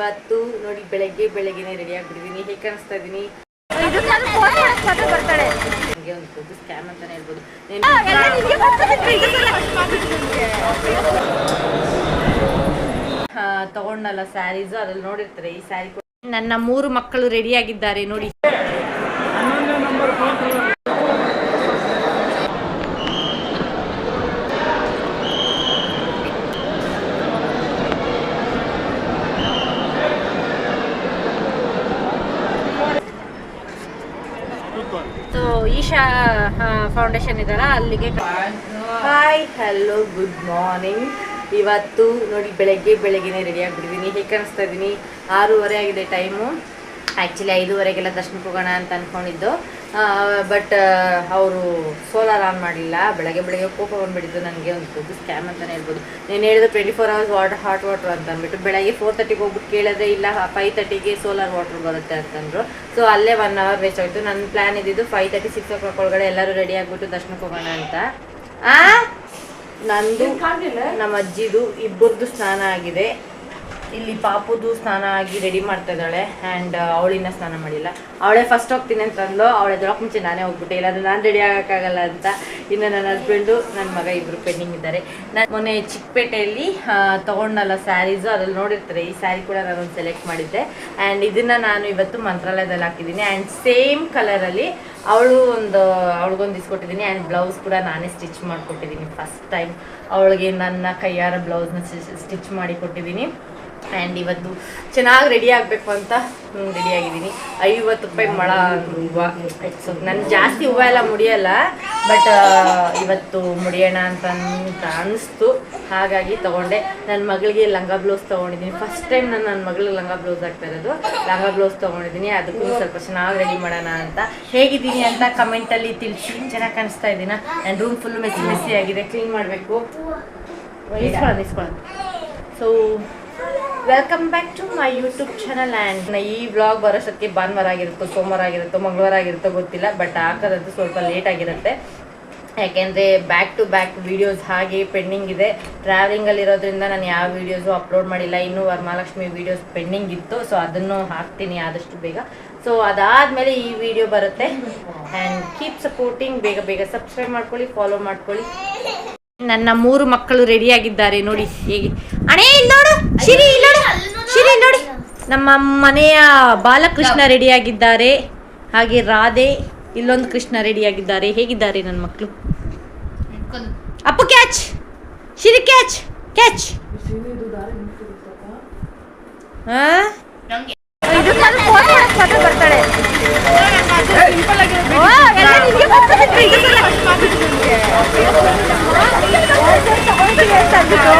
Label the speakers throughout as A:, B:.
A: ಇವತ್ತು ನೋಡಿ ಬೆಳಗ್ಗೆ ಬೆಳಗ್ಗೆನೆ ರೆಡಿ ಆಗ್ಬಿಟ್ಟಿದೀನಿ ಹೇಗೆ ಕಾಣಿಸ್ತಾ
B: ಇದೀನಿ?
A: ನನಗೆ ಒಂದು ದೊಡ್ಡ ಸ್ಕ್ಯಾಮ್ ಅಂತಾನೆ ಹೇಳ್ಬೋದು. ತಗೊಂಡಲ್ಲ ಸ್ಯಾರೀಸು ಅದ್ರಲ್ಲಿ ನೋಡಿರ್ತಾರೆ ಈ ಸ್ಯಾರಿ ನನ್ನ ಮೂರು ಮಕ್ಕಳು ರೆಡಿ ಆಗಿದ್ದಾರೆ ನೋಡಿ ಸೊ ಈಶಾ ಫೌಂಡೇಶನ್ ಇದಲ್ಲ ಅಲ್ಲಿಗೆ ಹಾಯ್ ಹಲೋ ಗುಡ್ ಮಾರ್ನಿಂಗ್ ಇವತ್ತು ನೋಡಿ, ಬೆಳಗ್ಗೆ, ಬೆಳಗ್ಗೆನೆ ರೆಡಿ ಆಗಿಬಿಟ್ಟಿದ್ದೀನಿ. ಹೇಗೆ ಕಾಣಿಸ್ತಾ ಇದ್ದೀನಿ ಆರೂವರೆ ಆಗಿದೆ ಟೈಮು ಆ್ಯಕ್ಚುಲಿ ಐದೂವರೆಗೆಲ್ಲ ದರ್ಶನಕ್ಕೆ ಹೋಗೋಣ ಅಂತ ಅಂದ್ಕೊಂಡಿದ್ದು ಬಟ್ ಅವರು ಸೋಲಾರ್ ಆನ್ ಮಾಡಲಿಲ್ಲ ಬೆಳಗ್ಗೆ ಬೆಳಗ್ಗೆ ಕೋಪ ಬಂದುಬಿಟ್ಟಿದ್ದು ನನಗೆ ಒಂದು ದೊಡ್ಡ ಸ್ಕ್ಯಾಮ್ ಅಂತಲೇ ಹೇಳ್ಬೋದು. ನೀನು ಹೇಳಿದ twenty four hours water hot water ಅಂತ ಅಂದ್ಬಿಟ್ಟು ಬೆಳಗ್ಗೆ ಫೋರ್ ತರ್ಟಿಗೆ ಹೋಗ್ಬಿಟ್ಟು ಕೇಳಿದ್ರೆ ಇಲ್ಲ ಫೈವ್ ತರ್ಟಿಗೆ ಸೋಲಾರ್ ವಾಟರ್ ಬರುತ್ತೆ ಅಂತಂದರು ಸೊ ಅಲ್ಲೇ ಒನ್ ಅವರ್ ವೇಸ್ಟ್ ಆಯಿತು. ನನ್ನ ಪ್ಲ್ಯಾನ್ ಇದ್ದಿದ್ದು five thirty six o'clock ಒಳಗಡೆ ಎಲ್ಲರೂ ರೆಡಿ ಆಗಿಬಿಟ್ಟು ದರ್ಶನಕ್ಕೆ ಹೋಗೋಣ ಅಂತ. ಆ? ನಂದು ನಮ್ಮ ಅಜ್ಜಿದು ಇಬ್ಬರದ್ದು ಸ್ನಾನ ಆಗಿದೆ. ಇಲ್ಲಿ ಪಾಪುದು ಸ್ನಾನ ಆಗಿ ರೆಡಿ ಮಾಡ್ತಾ ಇದ್ದಾಳೆ ಆ್ಯಂಡ್ ಅವಳಿನ ಸ್ನಾನ ಮಾಡಿಲ್ಲ. ಅವಳೇ ಫಸ್ಟ್ ಹೋಗ್ತೀನಿ ಅಂತಂದು ಅವಳೆ ಎದ್ದೊಳಕ್ಕೆ ಮುಂಚೆ ನಾನೇ ಹೋಗ್ಬಿಟ್ಟೆ. ಇಲ್ಲಾಂದ್ರೆ ನಾನು ರೆಡಿ ಆಗೋಕ್ಕಾಗಲ್ಲ ಅಂತ. ಇನ್ನು ನನ್ನ ಹಸ್ಬೆಂಡು ನನ್ನ ಮಗ ಇಬ್ಬರು ಪೆಂಡಿಂಗ್ ಇದ್ದಾರೆ. ನಾನು ಮೊನ್ನೆ ಚಿಕ್ಕಪೇಟೆಯಲ್ಲಿ ತಗೊಂಡಲ್ಲ ಸ್ಯಾರೀಸು ಅದ್ರಲ್ಲಿ ನೋಡಿರ್ತಾರೆ, ಈ ಸ್ಯಾರಿ ಕೂಡ ನಾನೊಂದು ಸೆಲೆಕ್ಟ್ ಮಾಡಿದ್ದೆ. ಆ್ಯಂಡ್ ಇದನ್ನು ನಾನು ಇವತ್ತು ಮಂತ್ರಾಲಯದಲ್ಲಿ ಹಾಕಿದ್ದೀನಿ. ಆ್ಯಂಡ್ ಸೇಮ್ ಕಲರಲ್ಲಿ ಅವಳು ಒಂದು, ಅವಳಿಗೊಂದು ಇಸ್ಕೊಟ್ಟಿದ್ದೀನಿ. ಆ್ಯಂಡ್ ಬ್ಲೌಸ್ ಕೂಡ ನಾನೇ ಸ್ಟಿಚ್ ಮಾಡಿಕೊಟ್ಟಿದ್ದೀನಿ ಫಸ್ಟ್ ಟೈಮ್ ಅವಳಿಗೆ ನನ್ನ ಕೈಯಾರ ಬ್ಲೌಸ್ನ ಸ್ಟಿಚ್ ಮಾಡಿ ಕೊಟ್ಟಿದ್ದೀನಿ. ಆ್ಯಂಡ್ ಇವತ್ತು ಚೆನ್ನಾಗಿ ರೆಡಿ ಆಗಬೇಕು ಅಂತ ರೆಡಿ ಆಗಿದ್ದೀನಿ. ಐವತ್ತು ರೂಪಾಯಿ ಮಳ ಹೂವು. ಸೊ ನಾನು ಜಾಸ್ತಿ ಹೂವು ಎಲ್ಲ ಮುಡಿಯಲ್ಲ ಬಟ್ ಇವತ್ತು ಮುಡಿಯೋಣ ಅಂತ ಅಂತ ಅನಿಸ್ತು. ಹಾಗಾಗಿ ತೊಗೊಂಡೆ. ನನ್ನ ಮಗಳಿಗೆ ಲಂಗ ಬ್ಲೌಸ್ ತೊಗೊಂಡಿದ್ದೀನಿ. ಫಸ್ಟ್ ಟೈಮ್ ನಾನು ನನ್ನ ಮಗಳಿಗೆ ಲಂಗ ಬ್ಲೌಸ್ ಆಗ್ತಾ ಇರೋದು. ಲಂಗ ಬ್ಲೌಸ್ ತೊಗೊಂಡಿದ್ದೀನಿ. ಅದಕ್ಕೂ ಸ್ವಲ್ಪ ಚೆನ್ನಾಗಿ ರೆಡಿ ಮಾಡೋಣ ಅಂತ. ಹೇಗಿದ್ದೀನಿ ಅಂತ ಕಮೆಂಟಲ್ಲಿ ತಿಳಿಸಿ. ಚೆನ್ನಾಗಿ ಕಾಣಿಸ್ತಾ ಇದ್ದೀನ? ನನ್ನ ರೂಮ್ ಫುಲ್ ಮೆಸ್ಸಿ ಮೆಸ್ಸಿ ಆಗಿದೆ. ಕ್ಲೀನ್ ಮಾಡಬೇಕು. So welcome back to my YouTube channel and ಈ ವ್ಲಾಗ್ ಬರೋಷ್ಟಕ್ಕೆ ಭಾನುವಾರ ಆಗಿರುತ್ತೋ, ಸೋಮವಾರ ಆಗಿರುತ್ತೋ, ಮಂಗಳವಾರ ಆಗಿರುತ್ತೋ ಗೊತ್ತಿಲ್ಲ ಬಟ್ ಹಾಕೋದಂತೂ ಸ್ವಲ್ಪ ಲೇಟ್ ಆಗಿರುತ್ತೆ. ಯಾಕೆಂದರೆ ಬ್ಯಾಕ್ ಟು ಬ್ಯಾಕ್ ವೀಡಿಯೋಸ್ ಹಾಗೆ ಪೆಂಡಿಂಗ್ ಇದೆ. ಟ್ರಾವೆಲಿಂಗಲ್ಲಿರೋದ್ರಿಂದ ನಾನು ಯಾವ ವೀಡಿಯೋಸು ಅಪ್ಲೋಡ್ ಮಾಡಿಲ್ಲ. ಇನ್ನೂ ವರಮಹಾಲಕ್ಷ್ಮಿ ವೀಡಿಯೋಸ್ ಪೆಂಡಿಂಗ್ ಇತ್ತು ಸೊ ಅದನ್ನು ಹಾಕ್ತೀನಿ ಆದಷ್ಟು ಬೇಗ. ಸೊ ಅದಾದಮೇಲೆ ಈ ವಿಡಿಯೋ ಬರುತ್ತೆ. ಆ್ಯಂಡ್ ಕೀಪ್ ಸಪೋರ್ಟಿಂಗ್ ಬೇಗ ಬೇಗ ಸಬ್ಸ್ಕ್ರೈಬ್ ಮಾಡ್ಕೊಳ್ಳಿ ಫಾಲೋ ಮಾಡ್ಕೊಳ್ಳಿ. ನನ್ನ ಮೂರು ಮಕ್ಕಳು ರೆಡಿ ಆಗಿದ್ದಾರೆ. ನೋಡಿ ಹೇಗೆ. ಅಣೇ ಇಲ್ಲಿ ನೋಡು. ಶಿರಿ ಇಲ್ಲಿ ನೋಡು. ಶಿರಿ ಇಲ್ಲಿ ನೋಡಿ. ನಮ್ಮ ಮನೆಯ ಬಾಲಕೃಷ್ಣ ರೆಡಿ ಆಗಿದ್ದಾರೆ. ಹಾಗೆ ರಾಧೆ ಇಲ್ಲೊಂದು ಕೃಷ್ಣ ರೆಡಿ ಆಗಿದ್ದಾರೆ. ಹೇಗಿದ್ದಾರೆ ನನ್ನ ಮಕ್ಕಳು? Appu catch Shiri catch catch ಹಾ
B: ಬರ್ತಾಳೆ. ಅಂದ್ಬಿಟ್ಟು.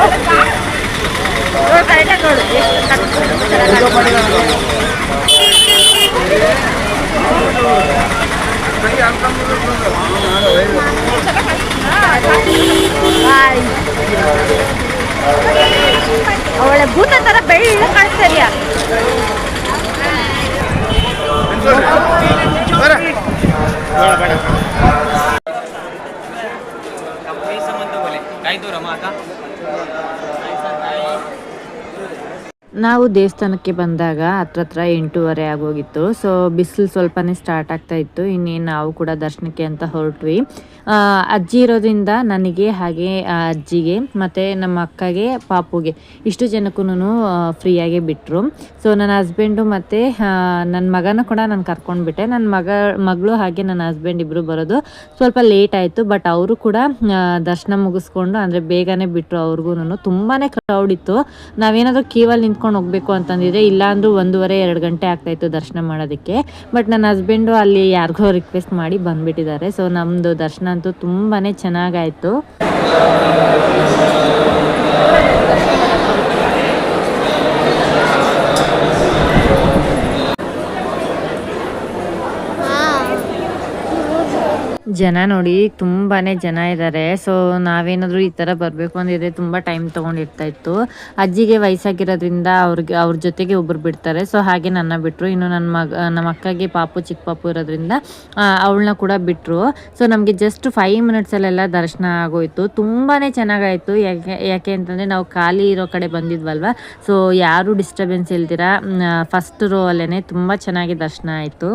B: ನೋಡು. ಅವಳ ಭೂತ ತರ ಬೆಳ್ಳ ಕಾಣಿಸ್ತಾ ಇದೆಯಾ?
A: ನಾವು ದೇವಸ್ಥಾನಕ್ಕೆ ಬಂದಾಗ ಹತ್ರ ಹತ್ರ ಎಂಟೂವರೆ ಆಗೋಗಿತ್ತು. ಸೊ ಬಿಸಿಲು ಸ್ವಲ್ಪನೇ ಸ್ಟಾರ್ಟ್ ಆಗ್ತಾ ಇತ್ತು. ಇನ್ನೇನು ನಾವು ಕೂಡ ದರ್ಶನಕ್ಕೆ ಅಂತ ಹೊರಟ್ವಿ. ಅಜ್ಜಿ ಇರೋದ್ರಿಂದ ನನಗೆ ಹಾಗೆ ಅಜ್ಜಿಗೆ ಮತ್ತು ನಮ್ಮ ಅಕ್ಕಗೆ ಪಾಪುಗೆ ಇಷ್ಟು ಜನಕ್ಕೂ ಫ್ರೀಯಾಗಿ ಬಿಟ್ಟರು ಸೊ ನನ್ನ ಹಸ್ಬೆಂಡು ಮತ್ತು ನನ್ನ ಮಗನ ಕೂಡ ನಾನು ಕರ್ಕೊಂಡ್ಬಿಟ್ಟೆ. ನನ್ನ ಮಗ, ಮಗಳು ಹಾಗೆ ನನ್ನ ಹಸ್ಬೆಂಡ್ ಇಬ್ಬರು ಬರೋದು ಸ್ವಲ್ಪ ಲೇಟ್ ಆಯಿತು. ಬಟ್ ಅವರು ಕೂಡ ದರ್ಶನ ಮುಗಿಸ್ಕೊಂಡು ಅಂದರೆ ಬೇಗನೆ ಬಿಟ್ಟರು ಅವ್ರಿಗೂ ತುಂಬಾ ಕ್ರೌಡ್ ಇತ್ತು. ನಾವೇನಾದರೂ ಕ್ಯೂವಲ್ಲಿ ನಿಂತ್ಕೊಂಡು ಹೋಗಬೇಕು ಅಂತಂದಿದ್ರೆ ಇಲ್ಲಾಂದ್ರೂ ಒಂದೂವರೆ, ಎರಡು ಗಂಟೆ ಆಗ್ತಾಯಿತ್ತು ದರ್ಶನ ಮಾಡೋದಕ್ಕೆ. ಬಟ್ ನನ್ನ ಹಸ್ಬೆಂಡು ಅಲ್ಲಿ ಯಾರಿಗೋ ರಿಕ್ವೆಸ್ಟ್ ಮಾಡಿ ಬಂದುಬಿಟ್ಟಿದ್ದಾರೆ. ಸೊ ನಮ್ಮದು ದರ್ಶನ ಅಂತೂ ತುಂಬಾ ಚೆನ್ನಾಗಾಯಿತು. ಜನ ನೋಡಿ ತುಂಬಾನೇ ಜನ ಇದ್ದಾರೆ ಸೊ ನಾವೇನಾದರೂ ಈ ಥರ ಬರಬೇಕು ಅಂದಿದ್ರೆ ತುಂಬ ಟೈಮ್ ತೊಗೊಂಡಿರ್ತಾ ಇತ್ತು. ಅಜ್ಜಿಗೆ ವಯಸ್ಸಾಗಿರೋದ್ರಿಂದ ಅವ್ರಿಗೆ, ಅವ್ರ ಜೊತೆಗೆ ಒಬ್ಬರು ಬಿಡ್ತಾರೆ. ಸೊ ಹಾಗೆ ನನ್ನ ಬಿಟ್ಟರು ಇನ್ನು ನನ್ನ ಮಗ, ನಮ್ಮ ಅಕ್ಕಗೆ ಪಾಪು, ಚಿಕ್ಕ ಪಾಪು ಇರೋದ್ರಿಂದ ಅವಳನ್ನ ಕೂಡ ಬಿಟ್ಟರು ಸೊ ನಮಗೆ ಜಸ್ಟ್ ಫೈವ್ ಮಿನಿಟ್ಸಲ್ಲೆಲ್ಲ ದರ್ಶನ ಆಗೋಯ್ತು. ತುಂಬಾ ಚೆನ್ನಾಗಾಯಿತು. ಯಾಕೆ ಯಾಕೆ ಅಂತಂದರೆ ನಾವು ಖಾಲಿ ಇರೋ ಕಡೆ ಬಂದಿದ್ವಲ್ವ? ಸೊ ಯಾರು ಡಿಸ್ಟರ್ಬೆನ್ಸ್ ಇಲ್ದಿರ? ಫಸ್ಟ್ ರೋ ಅಲ್ಲೇ ತುಂಬ ಚೆನ್ನಾಗಿ ದರ್ಶನ ಆಯಿತು.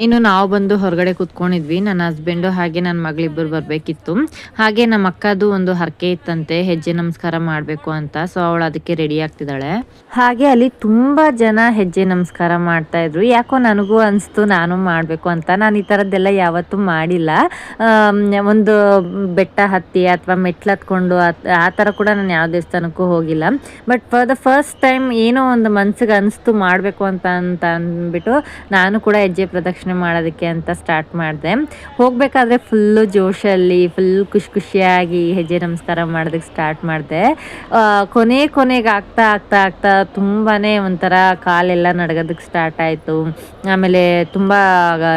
A: ಇನ್ನು ನಾವು ಬಂದು ಹೊರಗಡೆ ಕುತ್ಕೊಂಡಿದ್ವಿ. ನನ್ನ ಹಸ್ಬೆಂಡು ಹಾಗೆ ನನ್ನ ಮಗಳಿಬ್ಬರು ಬರಬೇಕಿತ್ತು. ಹಾಗೆ ನಮ್ಮ ಅಕ್ಕದು ಒಂದು ಹರಕೆ ಇತ್ತಂತೆ. ಹೆಜ್ಜೆ ನಮಸ್ಕಾರ ಮಾಡಬೇಕು ಅಂತ. ಸೊ ಅವಳು ಅದಕ್ಕೆ ರೆಡಿ ಆಗ್ತಿದ್ದಾಳೆ. ಹಾಗೆ ಅಲ್ಲಿ ತುಂಬ ಜನ ಹೆಜ್ಜೆ ನಮಸ್ಕಾರ ಮಾಡ್ತಾ ಇದ್ರು. ಯಾಕೋ ನನಗೂ ಅನಿಸ್ತು, ನಾನು ಮಾಡಬೇಕು ಅಂತ. ನಾನು ಈ ಥರದ್ದೆಲ್ಲ ಯಾವತ್ತೂ ಮಾಡಿಲ್ಲ. ಒಂದು ಬೆಟ್ಟ ಹತ್ತಿ ಅಥವಾ ಮೆಟ್ಲು ಹತ್ಕೊಂಡು ಆ- ಥರ ಕೂಡ ನಾನು ಯಾವ ದೇವಸ್ಥಾನಕ್ಕೂ ಹೋಗಿಲ್ಲ. But for the first time ಏನೋ ಒಂದು ಮನ್ಸಿಗೆ ಅನಿಸ್ತು, ಮಾಡಬೇಕು ಅಂತ ಅಂತ ಅಂದ್ಬಿಟ್ಟು ನಾನು ಕೂಡ ಹೆಜ್ಜೆ ಪ್ರದಕ್ಷಿಣೆ ಮಾಡೋದಕ್ಕೆ ಅಂತ ಸ್ಟಾರ್ಟ್ ಮಾಡಿದೆ. ಹೋಗಬೇಕಾದ್ರೆ ಫುಲ್ಲು ಜೋಶಲ್ಲಿ ಫುಲ್ ಖುಷಿ ಖುಷಿಯಾಗಿ ಹೆಜ್ಜೆ ನಮಸ್ಕಾರ ಮಾಡೋದಕ್ಕೆ ಸ್ಟಾರ್ಟ್ ಮಾಡಿದೆ. ಕೊನೆ ಕೊನೆಗೆ ಆಗ್ತಾ ಆಗ್ತಾ ಆಗ್ತಾ ತುಂಬಾ ಒಂಥರ ಕಾಲೆಲ್ಲ ನಡಗೋದಕ್ಕೆ ಸ್ಟಾರ್ಟ್ ಆಯಿತು. ಆಮೇಲೆ ತುಂಬ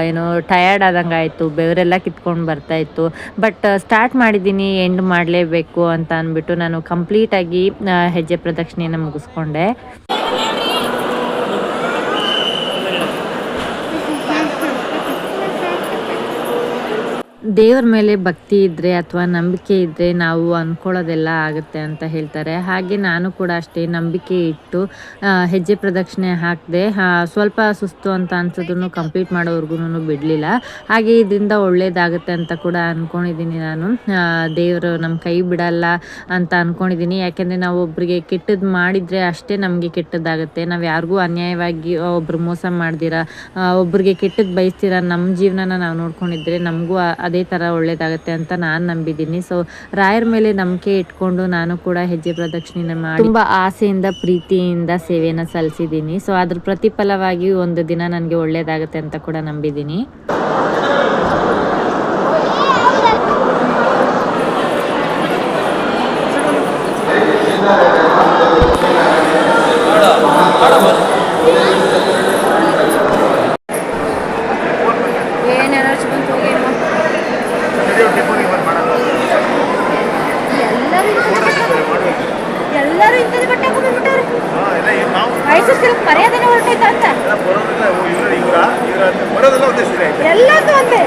A: ಏನು ಟಯರ್ಡ್ ಆದಂಗೆ ಆಯಿತು. ಬೆವರೆಲ್ಲ ಕಿತ್ಕೊಂಡು ಬರ್ತಾ ಇತ್ತು. ಬಟ್ ಸ್ಟಾರ್ಟ್ ಮಾಡಿದ್ದೀನಿ ಎಂಡ್ ಮಾಡಲೇಬೇಕು ಅಂತ ಅಂದ್ಬಿಟ್ಟು ನಾನು ಕಂಪ್ಲೀಟಾಗಿ ಹೆಜ್ಜೆ ಪ್ರದಕ್ಷಿಣೆಯನ್ನು ಮುಗಿಸ್ಕೊಂಡೆ. ದೇವ್ರ ಮೇಲೆ ಭಕ್ತಿ ಇದ್ದರೆ ಅಥವಾ ನಂಬಿಕೆ ಇದ್ದರೆ ನಾವು ಅಂದ್ಕೊಳ್ಳೋದೆಲ್ಲ ಆಗುತ್ತೆ ಅಂತ ಹೇಳ್ತಾರೆ. ಹಾಗೆ ನಾನು ಕೂಡ ಅಷ್ಟೇ ನಂಬಿಕೆ ಇಟ್ಟು ಹೆಜ್ಜೆ ಪ್ರದಕ್ಷಿಣೆ ಹಾಕಿದೆ ಸ್ವಲ್ಪ ಸುಸ್ತು ಅಂತ ಅನ್ಸೋದನ್ನು ಕಂಪ್ಲೀಟ್ ಮಾಡೋವರೆಗೂ ಬಿಡಲಿಲ್ಲ. ಹಾಗೆ ಇದರಿಂದ ಒಳ್ಳೇದಾಗುತ್ತೆ ಅಂತ ಕೂಡ ಅಂದ್ಕೊಂಡಿದ್ದೀನಿ ನಾನು. ದೇವರು ನಮ್ಮ ಕೈ ಬಿಡಲ್ಲ ಅಂತ ಅಂದ್ಕೊಂಡಿದ್ದೀನಿ ಯಾಕೆಂದರೆ ನಾವು ಒಬ್ರಿಗೆ ಕೆಟ್ಟದ್ದು ಮಾಡಿದರೆ ಅಷ್ಟೇ ನಮಗೆ ಕೆಟ್ಟದ್ದಾಗುತ್ತೆ ನಾವು ಯಾರಿಗೂ ಅನ್ಯಾಯವಾಗಿ ಒಬ್ರು ಮೋಸ ಮಾಡ್ದಿರ ಒಬ್ರಿಗೆ ಕೆಟ್ಟದ್ದು ಬಯಸ್ತೀರ ನಮ್ಮ ಜೀವನನ ನಾವು ನೋಡ್ಕೊಂಡಿದ್ರೆ ನಮಗೂ ಅದೇ ಥರ ಒಳ್ಳೇದಾಗುತ್ತೆ ಅಂತ ನಾನು ನಂಬಿದ್ದೀನಿ. ಸೊ ರಾಯರ ಮೇಲೆ ನಂಬಿಕೆ ಇಟ್ಕೊಂಡು ನಾನು ಕೂಡ ಹೆಜ್ಜೆ ಪ್ರದಕ್ಷಿಣೆ ಮಾಡಿ ತುಂಬ ಆಸೆಯಿಂದ, ಪ್ರೀತಿಯಿಂದ ಸೇವೆಯನ್ನು ಸಲ್ಲಿಸಿದ್ದೀನಿ. ಸೊ ಅದ್ರ ಪ್ರತಿಫಲವಾಗಿ ಒಂದು ದಿನ ನನಗೆ ಒಳ್ಳೇದಾಗುತ್ತೆ ಅಂತ ಕೂಡ ನಂಬಿದ್ದೀನಿ
B: ಏನೇನೋ ಚಿಕನ್ ಹೋಗೇನೋ ಎಲ್ಲರೂ ಇಂಥದ್ದು ಬಟ್ಟೆ ಹಾಕೊಂಡ್ಬಿಟ್ಟವ್ರೆ ಮೈಸೂರು ಸಿಲ್ಕ್ ಮರ್ಯಾದನೆ ಹೊರಟೈತ ಅಂತ ಎಲ್ಲದೂ ಒಂದೇ.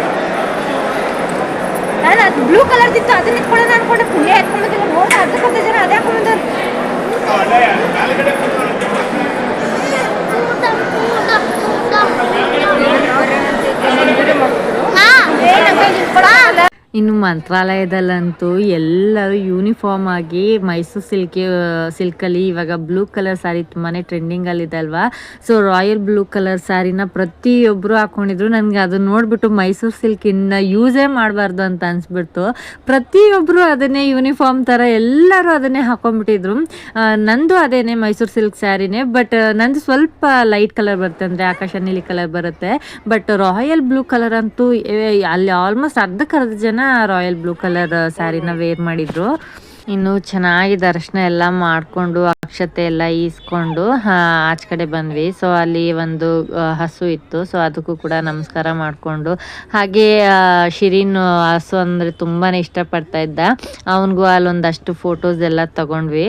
B: ನಾನು ಅದು ಬ್ಲೂ ಕಲರ್ ಇತ್ತು ಅದನ್ನ ಇಟ್ಕೊಳ್ಳೋಣ ಅನ್ಕೊಂಡೆ ಪುಣ್ಯ ಎತ್ಕೊಂಡ್ಬಂದಿಲ್ಲ ನೋಡ ಅರ್ಧಕ್ಕರ್ಧ ಜನ ಅದೇ ಹಾಕೊಂಡ್ಬಂದವ್ರು
A: ಇನ್ನು ಮಂತ್ರಾಲಯದಲ್ಲಂತೂ ಎಲ್ಲರೂ ಯೂನಿಫಾರ್ಮ್ ಆಗಿ ಮೈಸೂರು ಸಿಲ್ಕ್ ಸಿಲ್ಕಲ್ಲಿ ಇವಾಗ ಬ್ಲೂ ಕಲರ್ ಸ್ಯಾರಿ ತುಂಬಾ ಟ್ರೆಂಡಿಂಗಲ್ಲಿದೆ ಅಲ್ವಾ? ಸೊ ರಾಯಲ್ ಬ್ಲೂ ಕಲರ್ ಸ್ಯಾರಿನ ಪ್ರತಿಯೊಬ್ಬರು ಹಾಕೊಂಡಿದ್ರು. ನನಗೆ ಅದು ನೋಡಿಬಿಟ್ಟು ಮೈಸೂರು ಸಿಲ್ಕ್ ಇನ್ನು ಯೂಸೇ ಮಾಡಬಾರ್ದು ಅಂತ ಅನಿಸ್ಬಿಡ್ತು. ಪ್ರತಿಯೊಬ್ಬರು ಅದನ್ನೇ ಯೂನಿಫಾರ್ಮ್ ಥರ ಎಲ್ಲರೂ ಅದನ್ನೇ ಹಾಕೊಂಡ್ಬಿಟ್ಟಿದ್ರು. ನಂದು ಅದೇನೇ ಮೈಸೂರು ಸಿಲ್ಕ್ ಸ್ಯಾರಿನೇ ಬಟ್ ನಂದು ಸ್ವಲ್ಪ ಲೈಟ್ ಕಲರ್ ಬರುತ್ತೆ ಅಂದರೆ ಆಕಾಶ ನೀಲಿ ಕಲರ್ ಬರುತ್ತೆ. ಬಟ್ ರಾಯಲ್ ಬ್ಲೂ ಕಲರ್ ಅಂತೂ ಅಲ್ಲಿ ಆಲ್ಮೋಸ್ಟ್ ಅರ್ಧಕ್ಕರ್ಧ ಜನ ರಾಯಲ್ ಬ್ಲೂ ಕಲರ್ ಸ್ಯಾರಿನ ವೇರ್ ಮಾಡಿದ್ರು. ಇನ್ನು ಚೆನ್ನಾಗಿ ದರ್ಶನ ಎಲ್ಲ ಮಾಡಿಕೊಂಡು ಅಕ್ಷತೆ ಎಲ್ಲ ಈಸ್ಕೊಂಡು ಆಚೆ ಕಡೆ ಬಂದ್ವಿ. ಸೊ ಅಲ್ಲಿ ಒಂದು ಹಸು ಇತ್ತು. ಸೊ ಅದಕ್ಕೂ ಕೂಡ ನಮಸ್ಕಾರ ಮಾಡಿಕೊಂಡು ಹಾಗೆ ಶಿರೀನ್ ಹಸು ಅಂದರೆ ತುಂಬಾ ಇಷ್ಟಪಡ್ತಾ ಇದ್ದ. ಅವನಿಗೂ ಅಲ್ಲೊಂದಷ್ಟು ಫೋಟೋಸ್ ಎಲ್ಲ ತಗೊಂಡ್ವಿ.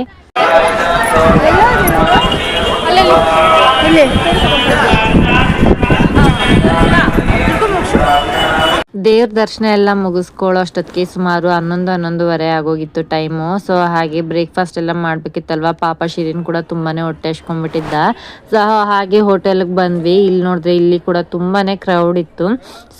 A: ದೇವ್ರ ದರ್ಶನ ಎಲ್ಲ ಮುಗಿಸ್ಕೊಳ್ಳೋ ಅಷ್ಟೊತ್ತಿಗೆ ಸುಮಾರು ಹನ್ನೊಂದು ಹನ್ನೊಂದುವರೆ ಆಗೋಗಿತ್ತು ಟೈಮು. ಸೊ ಹಾಗೆ ಬ್ರೇಕ್ಫಾಸ್ಟ್ ಎಲ್ಲ ಮಾಡಬೇಕಿತ್ತಲ್ವ? ಪಾಪ ಶಿರಿನ್ ಕೂಡ ತುಂಬಾನೇ ಹೊಟ್ಟೆ ಹಚ್ಕೊಂಡ್ಬಿಟ್ಟಿದ್ದ ಸೊ ಹಾಗೆ ಹೋಟೆಲ್ಗೆ ಬಂದ್ವಿ. ಇಲ್ಲಿ ನೋಡಿದ್ರೆ ಇಲ್ಲಿ ಕೂಡ ತುಂಬಾನೇ ಕ್ರೌಡ್ ಇತ್ತು.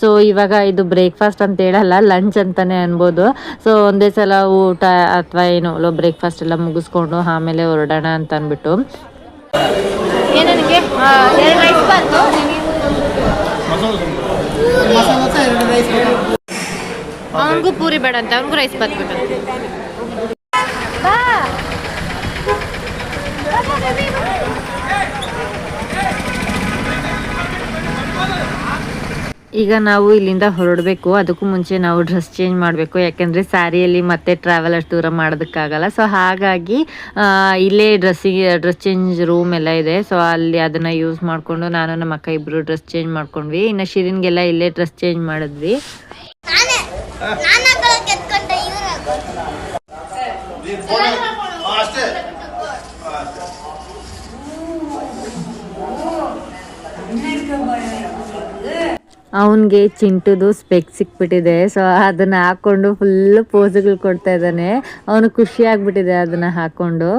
A: ಸೊ ಇವಾಗ ಇದು ಬ್ರೇಕ್ಫಾಸ್ಟ್ ಅಂತ ಹೇಳಲ್ಲ ಲಂಚ್ ಅಂತಾನೆ ಅನ್ಬೋದು. ಸೊ ಒಂದೇ ಸಲ ಊಟ ಅಥವಾ ಏನು ಬ್ರೇಕ್ಫಾಸ್ಟ್ ಎಲ್ಲ ಮುಗಿಸ್ಕೊಂಡು ಆಮೇಲೆ ಹೊರಡೋಣ ಅಂತ ಅಂದ್ಬಿಟ್ಟು.
B: ನನಗೆ ಎರಡು ರೈಸ್ ಬಂತು.
A: ಅವನಿಗೂ ಪೂರಿ ಬೇಡ ಅಂತ ಅವನಿಗೂ ರೈಸ್ ಬರ್ಬೇಕಂತ
B: ಬಾ
C: ಈಗ ನಾವು ಇಲ್ಲಿಂದ ಹೊರಡಬೇಕು. ಅದಕ್ಕೂ ಮುಂಚೆ ನಾವು ಡ್ರೆಸ್ ಚೇಂಜ್ ಮಾಡಬೇಕು. ಯಾಕೆಂದರೆ ಸ್ಯಾರಿಯಲ್ಲಿ ಮತ್ತೆ ಟ್ರಾವೆಲ್ ಅಷ್ಟು ದೂರ ಮಾಡೋದಕ್ಕಾಗಲ್ಲ. ಸೊ ಹಾಗಾಗಿ ಇಲ್ಲೇ ಡ್ರೆಸ್ಸಿಗೆ ಡ್ರೆಸ್ ಚೇಂಜ್ ರೂಮ್ ಎಲ್ಲ ಇದೆ. ಸೊ ಅಲ್ಲಿ ಅದನ್ನು ಯೂಸ್ ಮಾಡಿಕೊಂಡು ನಾನು ನಮ್ಮ ಅಕ್ಕ ಇಬ್ಬರು ಡ್ರೆಸ್ ಚೇಂಜ್ ಮಾಡ್ಕೊಂಡ್ವಿ. ಇನ್ನು ಶಿರಿನ್ಗೆಲ್ಲ ಇಲ್ಲೇ ಡ್ರೆಸ್ ಚೇಂಜ್ ಮಾಡಿದ್ವಿ
B: ನಾನೇ ನಾನು ಹಾಕೊಳ್ಳೋಕೆ ಎತ್ಕೊಂಡೆ ಇವ್ರು
D: ಅಷ್ಟೇ
C: ಅವನಿಗೆ ಚಿಂಟುದು ಸ್ಪೆಕ್ ಸಿಕ್ಬಿಟ್ಟಿದೆ. ಸೊ ಅದನ್ನ ಹಾಕೊಂಡು ಫುಲ್ ಪೋಸ್ಗಳು ಕೊಡ್ತಾ ಇದ್ದಾನೆ. ಅವನು ಖುಷಿ ಆಗ್ಬಿಟ್ಟಿದೆ ಅದನ್ನ ಹಾಕೊಂಡು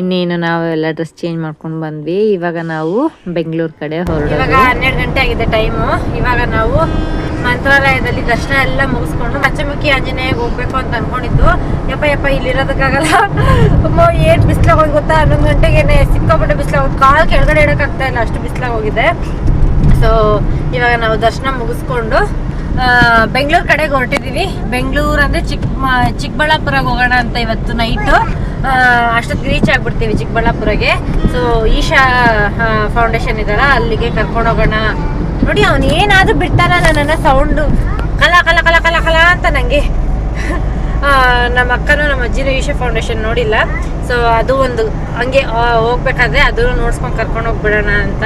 C: ಇನ್ನೇನು ನಾವು ಎಲ್ಲ ಡ್ರೆಸ್ ಚೇಂಜ್ ಮಾಡ್ಕೊಂಡು ಬಂದ್ವಿ. ಇವಾಗ ನಾವು ಬೆಂಗಳೂರು ಕಡೆ
A: ಇವಾಗ ಹನ್ನೆರಡು ಗಂಟೆ ಆಗಿದೆ ಟೈಮು ಇವಾಗ ನಾವು ಮಂತ್ರಾಲಯದಲ್ಲಿ ದರ್ಶನ ಎಲ್ಲ ಮುಗಿಸ್ಕೊಂಡು ಪಂಚಮುಖಿ ಆಂಜನೇಯಗೆ ಹೋಗ್ಬೇಕು ಅಂತ ಅನ್ಕೊಂಡಿದ್ದು. ಯಪ್ಪ ಯಪ್ಪ, ಇಲ್ಲಿರೋದಕ್ಕಾಗಲ್ಲ. ಏನ್ ಬಿಸ್ಲಾಗ ಹೋಗಿ ಗೊತ್ತಾ? ಹನ್ನೊಂದು ಗಂಟೆಗೆ ಸಿಕ್ಕಾಬಿಟ್ಟು ಬಿಸಿಲಾಗೋದು ಕಾಲ್ ಕೆಳಗಡೆ ಇಡೋಕ್ಕಾಗ್ತಾ ಇಲ್ಲ. ಅಷ್ಟು ಬಿಸಿಲಾಗೋಗಿದೆ. ಹೋಗಿದೆ ಸೊ ಇವಾಗ ನಾವು ದರ್ಶನ ಮುಗಿಸ್ಕೊಂಡು ಬೆಂಗಳೂರು ಕಡೆಗೆ ಹೊರಟಿದ್ದೀವಿ ಬೆಂಗಳೂರು ಅಂದರೆ ಚಿಕ್ಕ ಚಿಕ್ಕಬಳ್ಳಾಪುರಗೆ ಹೋಗೋಣ ಅಂತ ಇವತ್ತು ನೈಟು ಅಷ್ಟೊತ್ತು ರೀಚ್ ಆಗ್ಬಿಡ್ತೀವಿ ಚಿಕ್ಕಬಳ್ಳಾಪುರಗೆ. ಸೊ ಈಶಾ ಫೌಂಡೇಶನ್ ಇದಲ್ಲ ಅಲ್ಲಿಗೆ ಕರ್ಕೊಂಡು ಹೋಗೋಣ. ನೋಡಿ, ಅವನು ಏನಾದರೂ ಬಿಡ್ತಾನ ನನ್ನನ್ನು ಸೌಂಡು ಕಲ ಕಲ ಕಲ ಕಲ ಕಲ ಅಂತ ನನಗೆ ನಮ್ಮ ಅಕ್ಕನೂ ನಮ್ಮ ಅಜ್ಜಿನೂ ಈಶಾ ಫೌಂಡೇಶನ್ ನೋಡಿಲ್ಲ. ಸೊ ಅದು ಒಂದು ಹಂಗೆ ಹೋಗ್ಬೇಕಾದ್ರೆ ಅದನ್ನು ನೋಡ್ಸ್ಕೊಂಡು ಕರ್ಕೊಂಡು ಹೋಗ್ಬಿಡೋಣ ಅಂತ.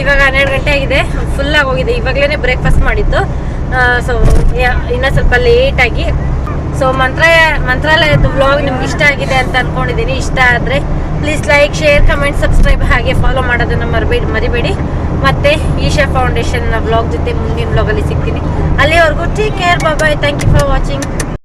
A: ಇವಾಗ ಹನ್ನೆರಡು ಗಂಟೆ ಆಗಿದೆ. ಫುಲ್ಲಾಗಿ ಹೋಗಿದೆ. ಇವಾಗಲೇ ಬ್ರೇಕ್ಫಾಸ್ಟ್ ಮಾಡಿದ್ದು. ಸೊ ಇನ್ನೂ ಸ್ವಲ್ಪ ಲೇಟಾಗಿ ಸೊ ಮಂತ್ರಾಲಯ ಮಂತ್ರಾಲಯದ ವ್ಲಾಗ್ ನಿಮ್ಗೆ ಇಷ್ಟ ಆಗಿದೆ ಅಂತ ಅನ್ಕೊಂಡಿದ್ದೀನಿ ಇಷ್ಟ ಆದರೆ please like share comment subscribe ಹಾಗೆ ಫಾಲೋ ಮಾಡೋದನ್ನು ಮರಬೇಡಿ, ಮರಿಬೇಡಿ. ಮತ್ತು ಈಶಾ ಫೌಂಡೇಶನ್ ವ್ಲಾಗ್ ಜೊತೆ ಮುಂದಿನ ವ್ಲಾಗಲ್ಲಿ ಸಿಗ್ತೀನಿ. ಅಲ್ಲಿವರೆಗೂ take care bye thank you for watching